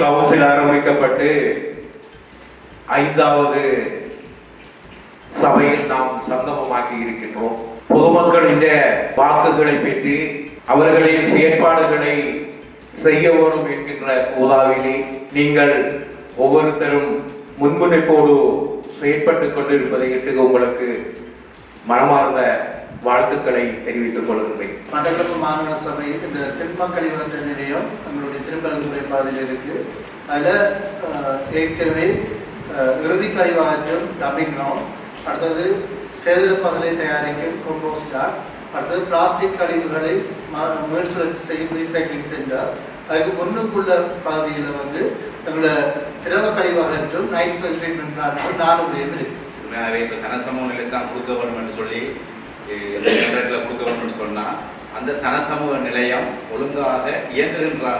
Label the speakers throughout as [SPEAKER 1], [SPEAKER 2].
[SPEAKER 1] Council ஆரம்பிக்கப்பட்டு ஐந்தாவது சபையில் நாம் சங்கமமாக்கி இருக்கின்றோம். பொதுமக்களின் வாக்குகளை பெற்று அவர்களின் செயற்பாடுகளை செய்ய வேண்டும் என்கின்ற உதாவிலே நீங்கள் ஒவ்வொருத்தரும் முன்முனைப்போடு செயற்பட்டுக் கொண்டிருப்பதை இட்டு உங்களுக்கு மனமார்ந்த வாழ்த்துக்களை தெரிவித்துக் கொள்கின்றேன்
[SPEAKER 2] மட்டக்களப்பு மாநகர சபை இந்த திருமக்கள் இவற்ற நிலையம் நம்மளுடைய திருப்பரங்குறை பாதையில் இருக்கு. அதில் ஏற்கனவே இறுதி கழிவாற்றும் டம்பிங் கிரவுண்ட் அடுத்தது சேதன பசலை தயாரிக்கும் கம்போஸ்டார் அடுத்தது பிளாஸ்டிக் கழிவுகளை ம- மறுசுழற்சி செய்யும் ரீசைக்ளிங் சென்டர் அதுக்கு முன்னுக்குள்ள பகுதியில் வந்து எங்களோட திரவ கழிவகற்றும் நைட் ட்ரீட்மெண்ட் பிளான் நாலு உடையும் இருக்கு.
[SPEAKER 3] இப்போ சனசமூக நிலையத்தான் கொடுக்க வேணும்னு சொல்லி நேரத்தில் கொடுக்க சொன்னால் அந்த சனசமூக நிலையம் ஒழுங்காக இயங்குகின்றா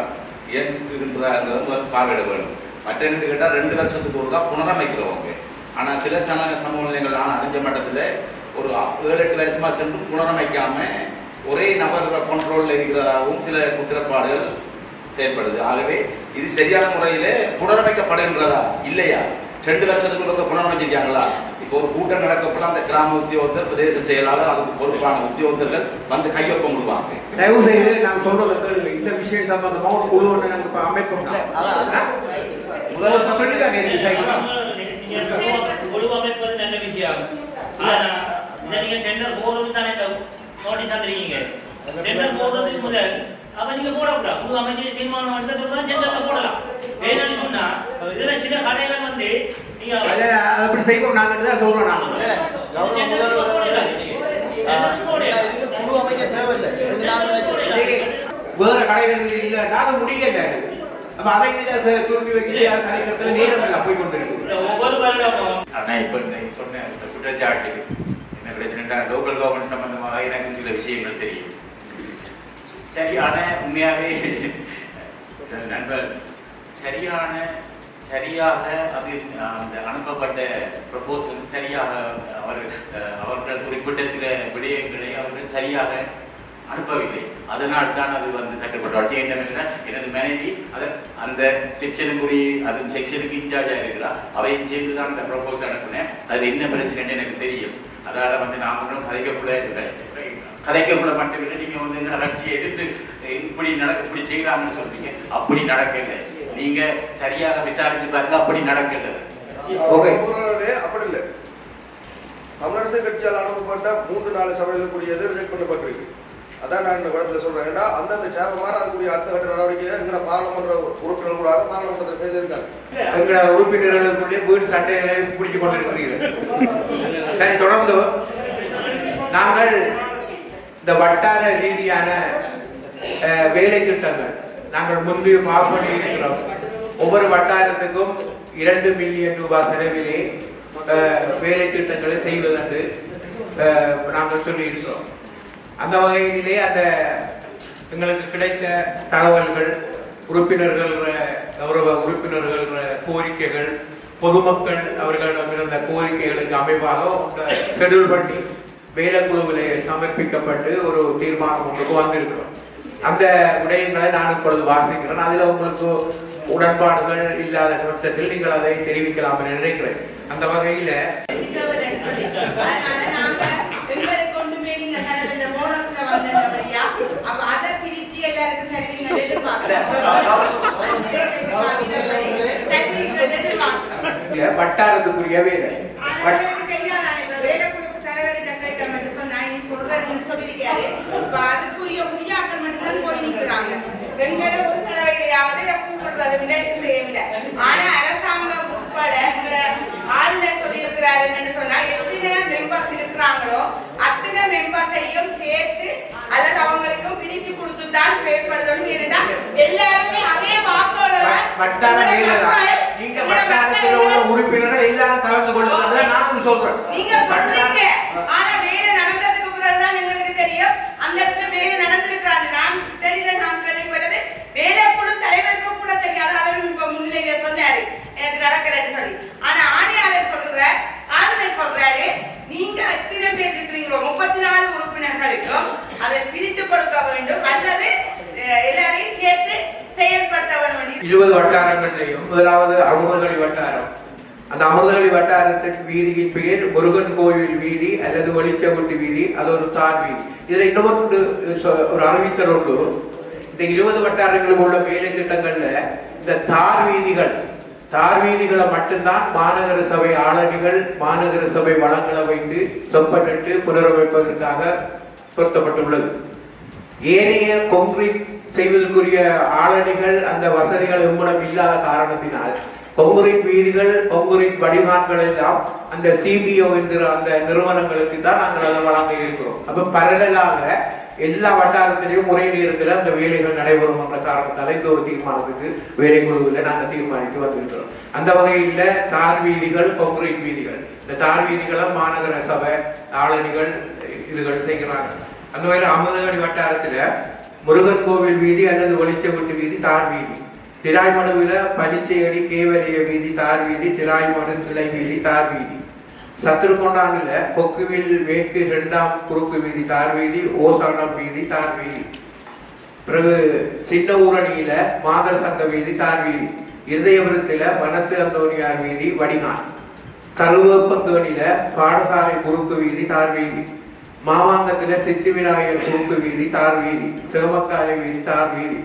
[SPEAKER 3] இயங்குகின்றதா என்பதை பார்வையிட வேண்டும். மற்ற என்ன கேட்டால் ரெண்டு வருஷத்துக்கு ஒருக்கா புனரமைக்கிறவங்க ஆனால் சில சன சமூக நிலையங்கள் ஆனால் அறிஞ்ச மட்டத்தில் ஒரு ஏழு எட்டு வருஷமாக சென்று புனரமைக்காமல் ஒரே நபர் கண்ட்ரோலில் இருக்கிறதாகவும் சில குற்றப்பாடுகள் செயல்படுது. ஆகவே இது சரியான முறையில் புனரமைக்கப்படுகின்றதா இல்லையா? ரெண்டு லட்சத்துக்குள்ள புனரமைச்சிருக்காங்களா? ஒரு கூட்டம் நடக்கப்பெல்லாம் அந்த கிராம உத்தியோகத்தர் பிரதேச செயலாளர் அதுக்கு பொறுப்பான உத்தியோகத்தர்கள் வந்து கையொப்பம் கொடுப்பாங்க
[SPEAKER 1] தயவு செய்து நாம் சொல்றதை இந்த விஷயம் சம்பந்தமா ஒரு குழு ஒன்று நாங்கள் இப்ப அமைப்போம் முதல்ல சொல்லிதான் நேற்று செய்யணும்
[SPEAKER 4] ஒழுங்கமைப்பது நல்ல விஷயம். நீங்க டெண்டர் போடுறது தானே இந்த நோட்டீஸ் தந்துருக்கீங்க. டெண்டர் போடுறதுக்கு முதல். அப்ப நீங்க போடக்கூடாது. புது அமைச்சர் தீர்மானம் வந்ததுக்கு டெண்டர்ல போடலாம். வேணும்னு சொன்னா இதுல சில கடைகள் வந்து
[SPEAKER 1] அப்படி செய்வோம். நாங்கள் தான் சொல்றோம் நாங்கள். வேற கடைகள் இல்லைன்னா அது முடியல. அப்ப அதை இதுல தூக்கி வைக்கிறது அது கலைக்கிறதுல நேரம் இல்லை. போய் கொண்டு
[SPEAKER 5] ஆனால் இப்போ இந்த சொன்ன இந்த குற்றச்சாட்டு என்ன பிரச்சனைடா லோக்கல் கவர்மெண்ட் சம்பந்தமாக எனக்கு சில விஷயங்கள் தெரியும். சரியான உண்மையாகவே நண்பர் சரியான சரியாக அது அந்த அனுப்பப்பட்ட ப்ரப்போஸ் வந்து சரியாக அவர் அவர்கள் குறிப்பிட்ட சில விடயங்களை அவர்கள் சரியாக அனுப்பவில்லை. அதனால் தான் அது வந்து தட்டுப்பட்டு. என்னவென்றால் எனது மனைவி அதை அந்த செக்ஷனுக்குரிய அது செக்ஷனுக்கு இன்சார்ஜாக இருக்கிறா அவையும் சேர்ந்து தான் அந்த ப்ரப்போஸ் அனுப்பினேன். அது என்ன பிரச்சனைன்னு எனக்கு தெரியும். அதனால் வந்து நான் ஒன்றும் கதைக்கக்கூட கதைக்கக்கூட மட்டும் இல்லை. நீங்கள் வந்து என்ன கட்சியை எதிர்த்து இப்படி நடக்க இப்படி செய்கிறாங்கன்னு சொல்கிறீங்க அப்படி நடக்கவில்லை. நீங்க சரியாக விசாரிச்சு பாருங்க அப்படி நடக்கல
[SPEAKER 1] ஓகே.
[SPEAKER 6] ஊழலே அப்படி இல்லை தமிழரசு கட்சியால் அனுப்பப்பட்ட மூன்று நாலு சபைகளுக்குரியது ரிஜெக்ட் பண்ணப்பட்டிருக்கு அதான் நான் இந்த படத்தில் சொல்றேன். ஏன்னா அந்தந்த சேவை மாறக்கூடிய அடுத்த கட்ட நடவடிக்கையை எங்களை பாராளுமன்ற உறுப்பினர்கள் கூட பாராளுமன்றத்தில் பேசியிருக்காங்க
[SPEAKER 1] எங்களோட உறுப்பினர்களுக்குள்ளே வீடு சட்டைகளை பிடிச்சு கொண்டிருக்கிறீர்கள். சரி தொடர்ந்து நாங்கள் இந்த வட்டார ரீதியான வேலை திட்டங்கள் நாங்கள் முன்பு பாஸ் பண்ணி இருக்கிறோம் ஒவ்வொரு வட்டாரத்துக்கும் இரண்டு மில்லியன் ரூபாய் செலவிலே வேலை திட்டங்களை செய்வதென்று அஹ், நாங்கள் சொல்லியிருக்கிறோம். அந்த வகையிலே அந்த எங்களுக்கு கிடைத்த தகவல்கள் உறுப்பினர்கள் கௌரவ உறுப்பினர்கள் கோரிக்கைகள் பொதுமக்கள் அவர்களிடம் இருந்த கோரிக்கைகளுக்கு அமைவாக ஷெடியூல் பண்ணி வேலைக்குழுவில் சமர்ப்பிக்கப்பட்டு ஒரு தீர்மானம் ஒன்றுக்கு வந்திருக்கிறோம். அந்த விடயங்களை நான் இப்பொழுது வாசிக்கிறேன் அதில் உங்களுக்கு உடன்பாடுகள் இல்லாத பட்சத்தில் நீங்கள் அதை தெரிவிக்கலாம் என நினைக்கிறேன் அந்த வகையில்
[SPEAKER 7] அதனால நாங்க எங்களுக்கு ஒண்ணுமே எங்களை ஒரு கூப்பிடுறதை விட இது செய்யவில்லை. ஆனா அரசாங்கம் உட்பட ஆளுநர் சொல்லியிருக்கிறாரு என்னன்னு சொன்னா எத்தனை மெம்பர்ஸ் இருக்கிறாங்களோ அத்தனை மெம்பர்ஸையும் சேர்த்து அல்லது அவங்களுக்கும் பிரிச்சு கொடுத்து தான் செயல்படுத்தணும். ஏன்னா எல்லாருமே அதே வாக்கோட.
[SPEAKER 1] நீங்க வட்டாரத்தில் உள்ள உறுப்பினர்கள் எல்லாரும் கலந்து கொள்ளுங்க நானும் சொல்றேன்.
[SPEAKER 7] நீங்க சொல்றீங்க. ஆனா வேலை நடந்ததுக்கு பிறகுதான் எங்களுக்கு தெரியும் அந்த இடத்துல வேலை நடந்திருக்காங்க நான் தெரியல நான் கேள்விப்பட்டது வேலை குழு தலைவருக்கு கூட தெரியாது நீங்க சொன்னாரு. எனக்கு நடக்கலன்னு சொல்லி. ஆனா ஆணையாளர் சொல்றார் ஆளுநர் சொல்றாரு நீங்க எத்தனை பேர் இருக்கிறீங்களோ முப்பத்தி நாலு உறுப்பினர்களுக்கும் அதை பிரித்து கொடுக்க வேண்டும். அல்லது எல்லாரையும் சேர்த்து செயல்படுத்த வேண்டும்
[SPEAKER 1] இருபது வட்டாரங்களையும் முதலாவது அமுதகளி வட்டாரம். அந்த அமுதகளி வட்டாரத்தின் வீதியின் பெயர் முருகன் கோவில் வீதி அல்லது ஒளிச்சகுட்டி வீதி அது ஒரு தார் வீதி. இதில் இன்னொரு ஒரு அறிவித்தல் உண்டு. இந்த இருபது வட்டாரங்களில் உள்ள வேலை திட்டங்கள்ல இந்த தார் வீதிகள் தார் வீதிகளை மட்டும்தான் மாநகர சபை ஆளுநர்கள் மாநகர சபை வளங்களை வைத்து சொப்பனிட்டு புனரமைப்பதற்காக பொருத்தப்பட்டுள்ளது. ஏனைய கொங்கிரீட் செய்வதற்குரிய ஆளணிகள் அந்த வசதிகள் இம்முடம் இல்லாத காரணத்தினால் கொங்குரின் வீதிகள் கொங்குரின் வடிவான்கள் எல்லாம் அந்த சிபிஓ என்கிற அந்த நிறுவனங்களுக்கு தான் நாங்கள் அதை வழங்க இருக்கிறோம். அப்போ பரலாக எல்லா வட்டாரத்திலையும் ஒரே நேரத்தில் அந்த வேலைகள் நடைபெறும் என்ற காரணத்தால் இந்த ஒரு தீர்மானத்துக்கு வேலை குழுவில் நாங்கள் தீர்மானித்து வந்திருக்கிறோம். அந்த வகையில் தார் வீதிகள் கொங்குரின் வீதிகள் இந்த தார் வீதிகளை மாநகர சபை ஆளணிகள் இதுகள் செய்கிறாங்க. அந்த வகையில் அமுதகடி வட்டாரத்தில் முருகன் கோவில் வீதி அல்லது ஒளிச்சகுட்டு வீதி தார் வீதி. திராய்மனுவில் பனிச்சேரி கேவலிய வீதி தார் வீதி திராய்மனு கிளை வீதி தார் வீதி. சத்துருக்கொண்டானில் பொக்குவில் வேக்கு ரெண்டாம் குறுக்கு வீதி தார் வீதி ஓசானம் வீதி தார் வீதி. பிறகு சின்ன ஊரணியில மாதர் சங்க வீதி தார் வீதி. இருதயபுரத்தில் வனத்து அந்தோனியார் வீதி வடிகான் கருவேப்பந்தோணியில பாடசாலை குறுக்கு வீதி தார் வீதி. மாவாங்கத்துல சித்தி விநாயகர் குறுக்கு வீதி தார் வீதி சிவமக்காலை வீதி தார் வீதி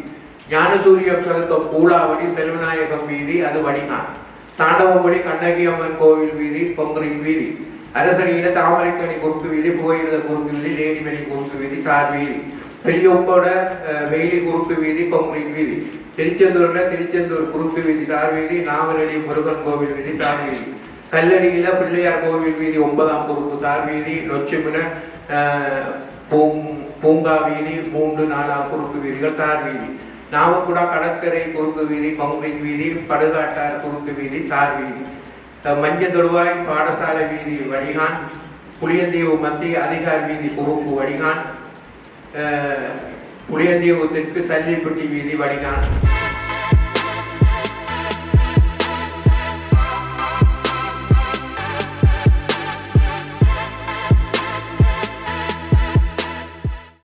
[SPEAKER 1] ஞானசூரிய சதுக்கம் பூலாவடி செல்வநாயகம் வீதி அது வடிநாள் தாண்டவப்படி கண்ணகி அம்மன் கோவில் வீதி பொங்கரின் வீதி அரசடியில தாமரைக்கணி குறுக்கு வீதி புகையிரத குறுக்கு வீதி லேடிமணி குறுக்கு வீதி தார் வீதி பெரியொப்போட வெயிலி குறுக்கு வீதி பொங்கரின் வீதி திருச்செந்தூர்ல திருச்செந்தூர் குறுக்கு வீதி தார் வீதி நாமலடி முருகன் கோவில் வீதி தார் வீதி கல்லடியில பிள்ளையார் கோவில் வீதி ஒன்பதாம் குறுக்கு தார் வீதி நொச்சிமுன பூங்- பூங்கா வீதி மூன்று நாலாம் குறுக்கு வீதிகள் தார் வீதி நாமக்குடா கடற்கரை குறுக்கு வீதி கொங்கிரீட் வீதி படுகாட்டார் குறுக்கு வீதி தார் வீதி மஞ்சள் தொழுவாய் பாடசாலை வீதி வடிகான் புளியந்தீவு மத்திய அதிகார் வீதி குறுக்கு வடிகான் புளியந்தீவு தெற்கு சல்லிப்பட்டி வீதி வடிகான்